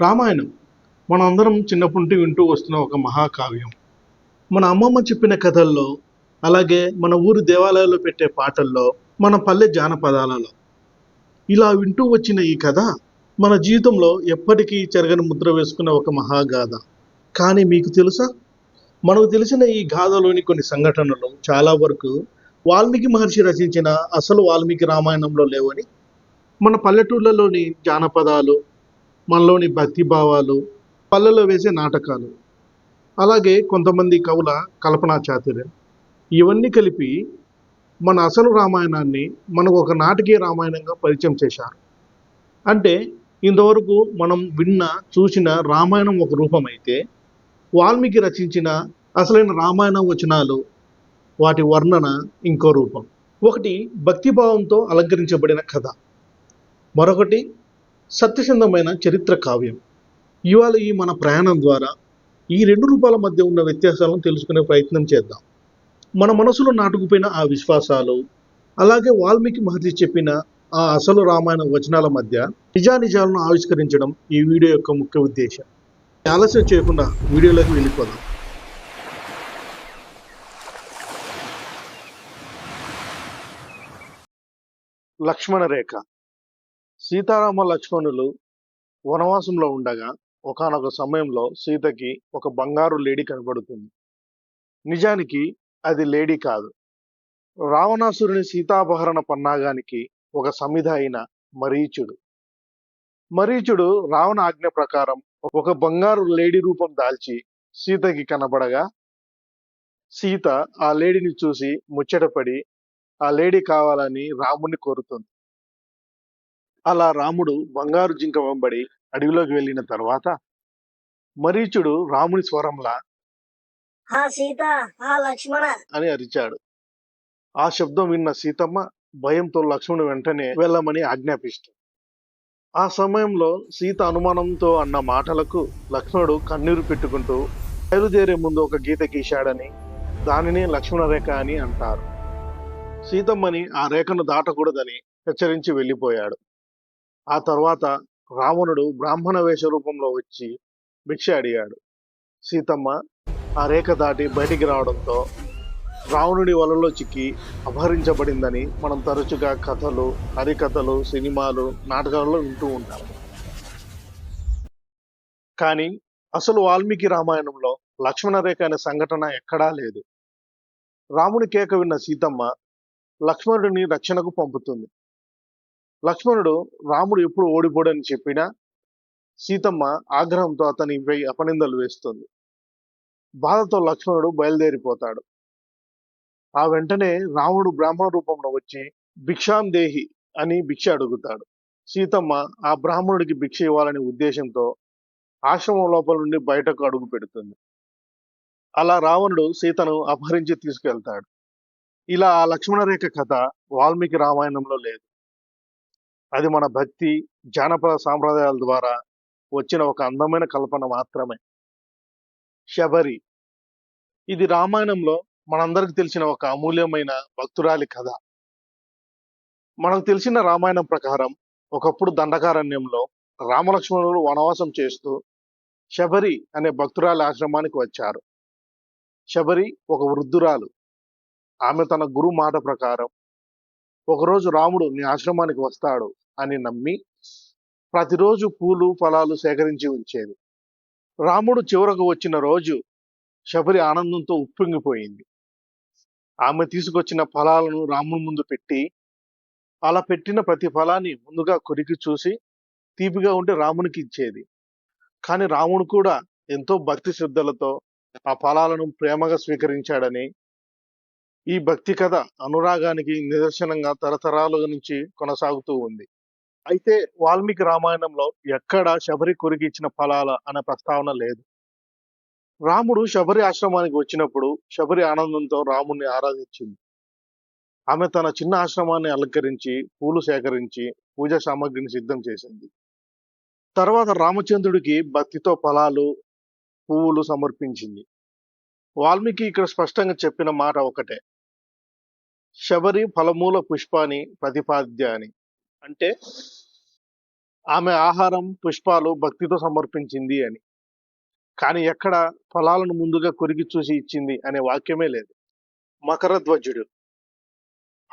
రామాయణం. మనందరం చిన్నప్పటి నుండి వింటూ వస్తున్న ఒక మహాకావ్యం. మన అమ్మమ్మ చెప్పిన కథల్లో అలాగే మన ఊరి దేవాలయాల్లో పెట్టే పాటల్లో మన పల్లె జానపదాలలో. ఇలా వింటూ వచ్చిన ఈ కథ మన జీవితంలో ఎప్పటికీ చెరగని ముద్ర వేసుకున్న ఒక మహాగాథ. కానీ మీకు తెలుసా? మనకు తెలిసిన ఈ గాథలోని కొన్ని సంఘటనలు చాలా వరకు వాల్మీకి మహర్షి రచించిన అసలు వాల్మీకి రామాయణంలో లేవని మన పల్లెటూళ్ళలోని జానపదాలు మనలోని భక్తి భావాలు పల్లెలో వేసే నాటకాలు అలాగే కొంతమంది కవుల కల్పనా చాతుర్యం. ఇవన్నీ కలిపి మన అసలు రామాయణాన్ని మనకు ఒక నాటకీయ రామాయణంగా పరిచయం చేశారు. అంటే ఇంతవరకు మనం విన్న చూసిన రామాయణం ఒక రూపం అయితే వాల్మీకి రచించిన అసలైన రామాయణ వచనాలు వాటి వర్ణన ఇంకో రూపం. ఒకటి భక్తిభావంతో అలంకరించబడిన కథ. మరొకటి సత్యసంధమైన చరిత్ర కావ్యం. ఇవాళ ఈ మన ప్రయాణం ద్వారా ఈ రెండు రూపాల మధ్య ఉన్న వ్యత్యాసాలను తెలుసుకునే ప్రయత్నం చేద్దాం. మన మనసులో నాటుకుపోయిన ఆ విశ్వాసాలు అలాగే వాల్మీకి మహర్షి చెప్పిన ఆ అసలు రామాయణ వచనాల మధ్య నిజానిజాలను ఆవిష్కరించడం ఈ వీడియో యొక్క ముఖ్య ఉద్దేశం. ఆలస్యం చేయకుండా వీడియోలోకి వెళ్ళిపోదాం. లక్ష్మణ రేఖ సీతారామ లక్ష్మణులు వనవాసంలో ఉండగా ఒకానొక సమయంలో సీతకి ఒక బంగారు లేడీ కనబడుతుంది. నిజానికి అది లేడీ కాదు. రావణాసురుని సీతాపహరణ పన్నాగానికి ఒక సమిధ అయిన మరీచుడు. మరీచుడు రావణ ఆజ్ఞ ప్రకారం ఒక బంగారు లేడీ రూపం దాల్చి సీతకి కనబడగా సీత ఆ లేడీని చూసి ముచ్చటపడి ఆ లేడీ కావాలని రాముని కోరుతుంది. అలా రాముడు బంగారు జింక వెంబడి అడవిలోకి వెళ్ళిన తర్వాత మరీచుడు రాముని స్వరంలా ఆ సీత ఆ లక్ష్మణ అని అరిచాడు. ఆ శబ్దం విన్న సీతమ్మ భయంతో లక్ష్మణుడు వెంటనే వెళ్ళమని ఆజ్ఞాపిస్తుంది ఆ సమయంలో సీత అనుమానంతో అన్న మాటలకు లక్ష్మణుడు కన్నీరు పెట్టుకుంటూ బయలుదేరే ముందు ఒక గీత గీశాడని దానిని లక్ష్మణ రేఖ అని అంటారు. సీతమ్మని ఆ రేఖను దాటకూడదని హెచ్చరించి వెళ్ళిపోయాడు. ఆ తర్వాత రావణుడు బ్రాహ్మణ వేష రూపంలో వచ్చి భిక్ష అడిగాడు. సీతమ్మ ఆ రేఖ దాటి బయటికి రావడంతో రావణుడి వలలో చిక్కి అపహరించబడిందని మనం తరచుగా కథలు హరికథలు సినిమాలు నాటకాలలో వింటూ ఉంటాం. కానీ అసలు వాల్మీకి రామాయణంలో లక్ష్మణ రేఖ అనే సంఘటన ఎక్కడా లేదు. రాముడి కేక విన్న సీతమ్మ లక్ష్మణుడిని రక్షణకు పంపుతుంది. లక్ష్మణుడు రాముడు ఎప్పుడు ఓడిపోడని చెప్పినా సీతమ్మ ఆగ్రహంతో అతనిపై అపనిందలు వేస్తుంది. బాధతో లక్ష్మణుడు బయలుదేరిపోతాడు. ఆ వెంటనే రాముడు బ్రాహ్మణ రూపంలో వచ్చి భిక్షాం దేహి అని భిక్ష అడుగుతాడు. సీతమ్మ ఆ బ్రాహ్మణుడికి భిక్ష ఇవ్వాలనే ఉద్దేశంతో ఆశ్రమం లోపల నుండి బయటకు అడుగు పెడుతుంది. అలా రావణుడు సీతను అపహరించి తీసుకెళ్తాడు. ఇలా ఆ లక్ష్మణ రేఖ కథ వాల్మీకి రామాయణంలో లేదు. అది మన భక్తి జానపద సాంప్రదాయాల ద్వారా వచ్చిన ఒక అందమైన కల్పన మాత్రమే. శబరి. ఇది రామాయణంలో మనందరికి తెలిసిన ఒక అమూల్యమైన భక్తురాలి కథ. మనకు తెలిసిన రామాయణం ప్రకారం ఒకప్పుడు దండకారణ్యంలో రామలక్ష్మణులు వనవాసం చేస్తూ శబరి అనే భక్తురాలి ఆశ్రమానికి వచ్చారు. శబరి ఒక వృద్ధురాలు. ఆమె తన గురు మాట ప్రకారం ఒకరోజు రాముడు నీ ఆశ్రమానికి వస్తాడు అని నమ్మి ప్రతిరోజు పూలు ఫలాలు సేకరించి ఉంచేది. రాముడు చివరకు వచ్చిన రోజు శబరి ఆనందంతో ఉప్పొంగిపోయింది. ఆమె తీసుకొచ్చిన ఫలాలను రాముని ముందు పెట్టి అలా పెట్టిన ప్రతి ఫలాన్ని ముందుగా కొరికి చూసి తీపిగా ఉంటే రామునికి ఇచ్చేది. కానీ రాముడు కూడా ఎంతో భక్తి శ్రద్ధలతో ఆ ఫలాలను ప్రేమగా స్వీకరించాడని ఈ భక్తి కథ అనురాగానికి నిదర్శనంగా తరతరాల నుంచి కొనసాగుతూ ఉంది. అయితే వాల్మీకి రామాయణంలో ఎక్కడ శబరి కురికిచ్చిన ఫలాల అనే ప్రస్తావన లేదు. రాముడు శబరి ఆశ్రమానికి వచ్చినప్పుడు శబరి ఆనందంతో రాముణ్ణి ఆరాధించింది. ఆమె తన చిన్న ఆశ్రమాన్ని అలంకరించి పూలు సేకరించి పూజా సామాగ్రిని సిద్ధం చేసింది. తర్వాత రామచంద్రుడికి భక్తితో ఫలాలు పువ్వులు సమర్పించింది. వాల్మీకి ఇక్కడ స్పష్టంగా చెప్పిన మాట ఒకటే. శబరి ఫలమూల పుష్పాని ప్రతిపాద్య అని అంటే ఆమె ఆహారం పుష్పాలు భక్తితో సమర్పించింది అని. కానీ ఎక్కడ ఫలాలను ముందుగా కొరిగి చూసి ఇచ్చింది అనే వాక్యమే లేదు. మకరధ్వజుడు.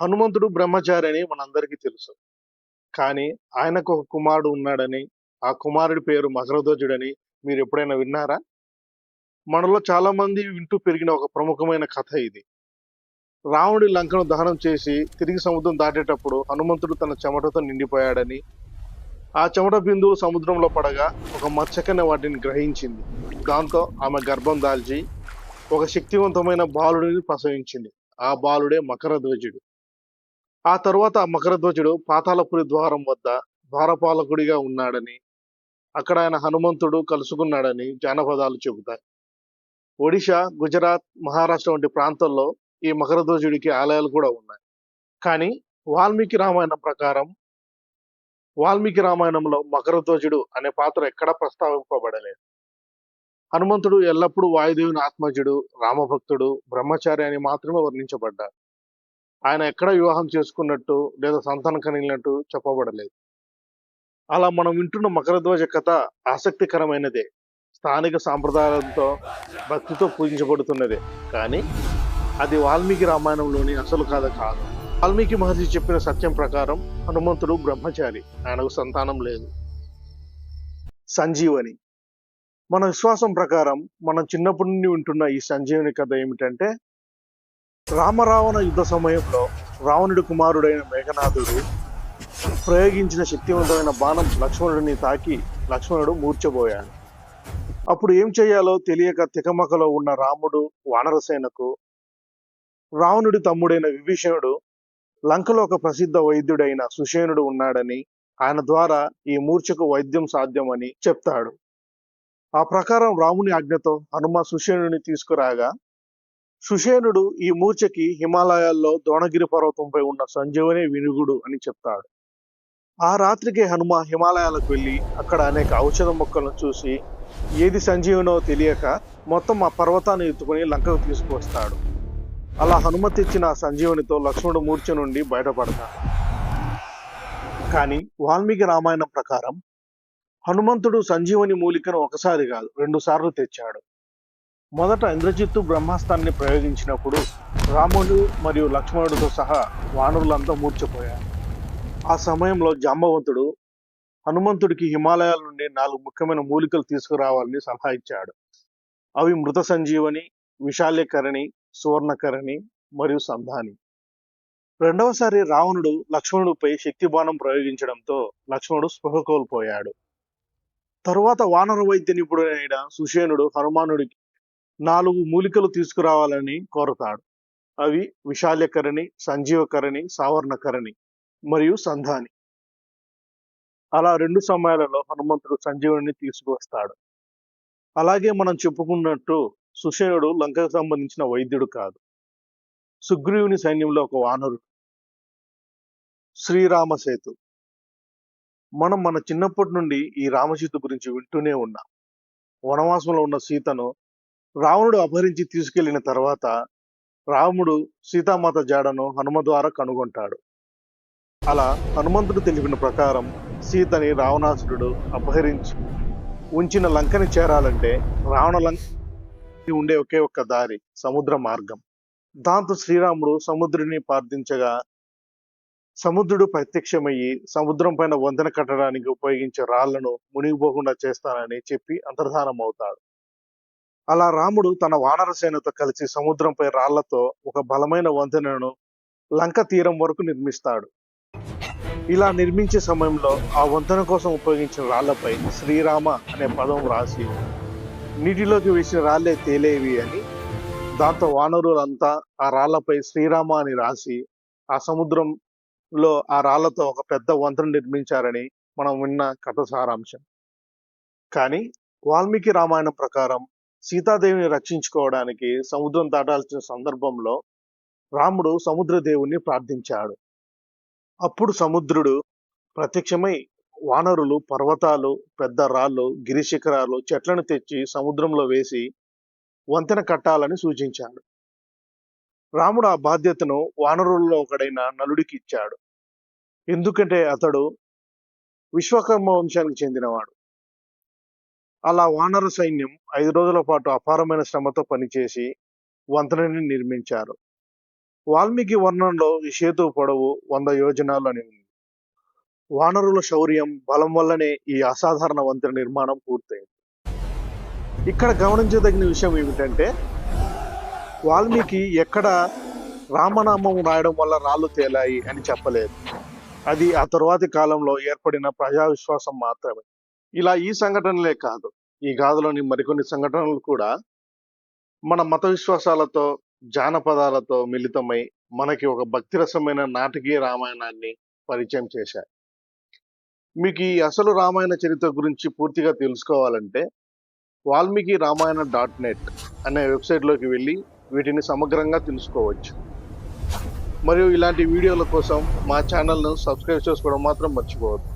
హనుమంతుడు బ్రహ్మచారి అని మనందరికీ తెలుసు. కానీ ఆయనకు ఒక కుమారుడు ఉన్నాడని ఆ కుమారుడి పేరు మకరధ్వజుడని మీరు ఎప్పుడైనా విన్నారా? మనలో చాలా మంది వింటూ పెరిగిన ఒక ప్రముఖమైన కథ ఇది. రావణుడి లంకను దహనం చేసి తిరిగి సముద్రం దాటేటప్పుడు హనుమంతుడు తన చెమటతో నిండిపోయాడని ఆ చెమట బిందువులు సముద్రంలో పడగా ఒక మచ్చకనే వాటిని గ్రహించింది. దాంతో ఆమె గర్భం దాల్చి ఒక శక్తివంతమైన బాలుడిని ప్రసవించింది. ఆ బాలుడే మకరధ్వజుడు. ఆ తరువాత ఆ మకరధ్వజుడు పాతాళపురి ద్వారం వద్ద ద్వారపాలకుడిగా ఉన్నాడని అక్కడ ఆయన హనుమంతుడు కలుసుకున్నాడని జానపదాలు చెబుతాయి. ఒడిశా గుజరాత్ మహారాష్ట్ర వంటి ప్రాంతాల్లో ఈ మకరధ్వజుడికి ఆలయాలు కూడా ఉన్నాయి. కానీ వాల్మీకి రామాయణం ప్రకారం వాల్మీకి రామాయణంలో మకరధ్వజుడు అనే పాత్ర ఎక్కడా ప్రస్తావింపబడలేదు. హనుమంతుడు ఎల్లప్పుడూ వాయుదేవుని ఆత్మజుడు రామభక్తుడు బ్రహ్మచారి అని మాత్రమే వర్ణించబడ్డారు ఆయన ఎక్కడ వివాహం చేసుకున్నట్టు లేదా సంతానం కలిగినట్టు చెప్పబడలేదు. అలా మనం వింటున్న మకరధ్వజ కథ ఆసక్తికరమైనదే. స్థానిక సాంప్రదాయాలతో భక్తితో పూజించబడుతున్నదే. కానీ అది వాల్మీకి రామాయణంలోని అసలు కథ కాదు. వాల్మీకి మహర్షి చెప్పిన సత్యం ప్రకారం హనుమంతుడు బ్రహ్మచారి. ఆయనకు సంతానం లేదు. సంజీవని. మన విశ్వాసం ప్రకారం మనం చిన్నప్పటి నుండి వింటున్న ఈ సంజీవని కథ ఏమిటంటే రామరావణ యుద్ధ సమయంలో రావణుడి కుమారుడైన మేఘనాథుడు ప్రయోగించిన శక్తివంతమైన బాణం లక్ష్మణుడిని తాకి లక్ష్మణుడు మూర్చబోయాడు. అప్పుడు ఏం చేయాలో తెలియక తికమకలో ఉన్న రాముడు వానరసేనకు రావణుడి తమ్ముడైన విభీషణుడు లంకలో ఒక ప్రసిద్ధ వైద్యుడైన సుషేనుడు ఉన్నాడని ఆయన ద్వారా ఈ మూర్ఛకు వైద్యం సాధ్యమని చెప్తాడు. ఆ ప్రకారం రాముని ఆజ్ఞతో హనుమ సుషేనుడిని తీసుకురాగా సుషేనుడు ఈ మూర్ఛకి హిమాలయాల్లో ద్రోణగిరి పర్వతంపై ఉన్న సంజీవని వినుగుడు అని చెప్తాడు. ఆ రాత్రికే హనుమ హిమాలయాలకు వెళ్ళి అక్కడ అనేక ఔషధ మొక్కలను చూసి ఏది సంజీవనో తెలియక మొత్తం ఆ పర్వతాన్ని ఎత్తుకుని లంకకు తీసుకువస్తాడు. అలా హనుమతి తెచ్చిన సంజీవునితో లక్ష్మణుడు మూర్ఛ నుండి బయటపడతాడు. కానీ వాల్మీకి రామాయణం ప్రకారం హనుమంతుడు సంజీవుని మూలికను ఒకసారి కాదు రెండు సార్లు తెచ్చాడు. మొదట ఇంద్రజిత్తు బ్రహ్మాస్త్రాన్ని ప్రయోగించినప్పుడు రాముడు మరియు లక్ష్మణుడితో సహా వానరులంతా మూర్చిపోయారు ఆ సమయంలో జాంబవంతుడు హనుమంతుడికి హిమాలయాల నుండి నాలుగు ముఖ్యమైన మూలికలు తీసుకురావాలని సలహా ఇచ్చాడు. అవి మృత సంజీవని విశాల్యకరణి సువర్ణకరణి మరియు సంధాని. రెండవసారి రావణుడు లక్ష్మణుడిపై శక్తి బాణం ప్రయోగించడంతో లక్ష్మణుడు స్పృహ కోల్పోయాడు. తరువాత వానర వైద్య నిపుణుడైన సుషేనుడు హనుమానుడికి నాలుగు మూలికలు తీసుకురావాలని కోరతాడు. అవి విశాల్యకరణి సంజీవకరణి సావర్ణకరణి మరియు సంధాని. అలా రెండు సమయాలలో హనుమంతుడు సంజీవుని తీసుకువస్తాడు. అలాగే మనం చెప్పుకున్నట్టు సుషేనుడు లంకకు సంబంధించిన వైద్యుడు కాదు. సుగ్రీవుని సైన్యంలో ఒక వానరుడు శ్రీరామసేతు. మనం మన చిన్నప్పటి నుండి ఈ రామసేతు గురించి వింటూనే ఉన్నాం. వనవాసంలో ఉన్న సీతను రావణుడు అపహరించి తీసుకెళ్ళిన తర్వాత రాముడు సీతామాత జాడను హనుమ ద్వారా కనుగొంటాడు. అలా హనుమంతుడు తెలిపిన ప్రకారం సీతని రావణాసురుడు అపహరించి ఉంచిన లంకని చేరాలంటే రావణ లంక ఉండే ఒకే ఒక్క దారి సముద్ర మార్గం. దాంతో శ్రీరాముడు సముద్రుని ప్రార్థించగా సముద్రుడు ప్రత్యక్షమయ్యి సముద్రం పైన వంతెన కట్టడానికి ఉపయోగించే రాళ్ళను మునిగిపోకుండా చేస్తానని చెప్పి అంతర్ధానం అవుతాడు అలా రాముడు తన వానర సేనతో కలిసి సముద్రంపై రాళ్ళతో ఒక బలమైన వంతెనను లంక తీరం వరకు నిర్మిస్తాడు. ఇలా నిర్మించే సమయంలో ఆ వంతెన కోసం ఉపయోగించిన రాళ్ళపై శ్రీరామ అనే పదం రాసి నీటిలోకి వేసిన రాళ్ళే తేలేవి అని. దాంతో వానరులంతా ఆ రాళ్ళపై శ్రీరామ అని రాసి ఆ సముద్రంలో ఆ రాళ్ళతో ఒక పెద్ద వంతెన నిర్మించారని మనం విన్న కథ సారాంశం. కానీ వాల్మీకి రామాయణం ప్రకారం సీతాదేవిని రక్షించుకోవడానికి సముద్రం దాటాల్సిన సందర్భంలో రాముడు సముద్రదేవుని ప్రార్థించాడు. అప్పుడు సముద్రుడు ప్రత్యక్షమై వానరులు పర్వతాలు పెద్ద రాళ్ళు గిరిశిఖరాలు చెట్లను తెచ్చి సముద్రంలో వేసి వంతెన కట్టాలని సూచించాడు. రాముడు ఆ బాధ్యతను వానరుల్లో ఒకడైన నలుడికి ఇచ్చాడు. ఎందుకంటే అతడు విశ్వకర్మ వంశానికి చెందినవాడు. అలా వానర సైన్యం ఐదు రోజుల పాటు అపారమైన శ్రమతో పనిచేసి వంతెనని నిర్మించారు. వాల్మీకి వర్ణంలో ఈ సేతు పొడవు వంద యోజనాలు అని ఉంది. వానరుల శౌర్యం బలం వల్లనే ఈ అసాధారణ వంతెన నిర్మాణం పూర్తయింది. ఇక్కడ గమనించదగిన విషయం ఏమిటంటే వాల్మీకి ఎక్కడ రామనామం రాయడం వల్ల రాళ్ళు తేలాయి అని చెప్పలేదు. అది ఆ తరువాతి కాలంలో ఏర్పడిన ప్రజా విశ్వాసం మాత్రమే. ఇలా ఈ సంఘటనలే కాదు ఈ గాథలోని మరికొన్ని సంఘటనలు కూడా మన మత విశ్వాసాలతో జానపదాలతో మిళితమై మనకి ఒక భక్తిరసమైన నాటకీయ రామాయణాన్ని పరిచయం చేశాయి. మీకు ఈ అసలు రామాయణ చరిత్ర గురించి పూర్తిగా తెలుసుకోవాలంటే వాల్మీకి రామాయణ డాట్ నెట్ అనే వెబ్సైట్లోకి వెళ్ళి వీటిని సమగ్రంగా తెలుసుకోవచ్చు. మరియు ఇలాంటి వీడియోల కోసం మా ఛానల్ను సబ్స్క్రైబ్ చేసుకోవడం మాత్రం మర్చిపోవద్దు.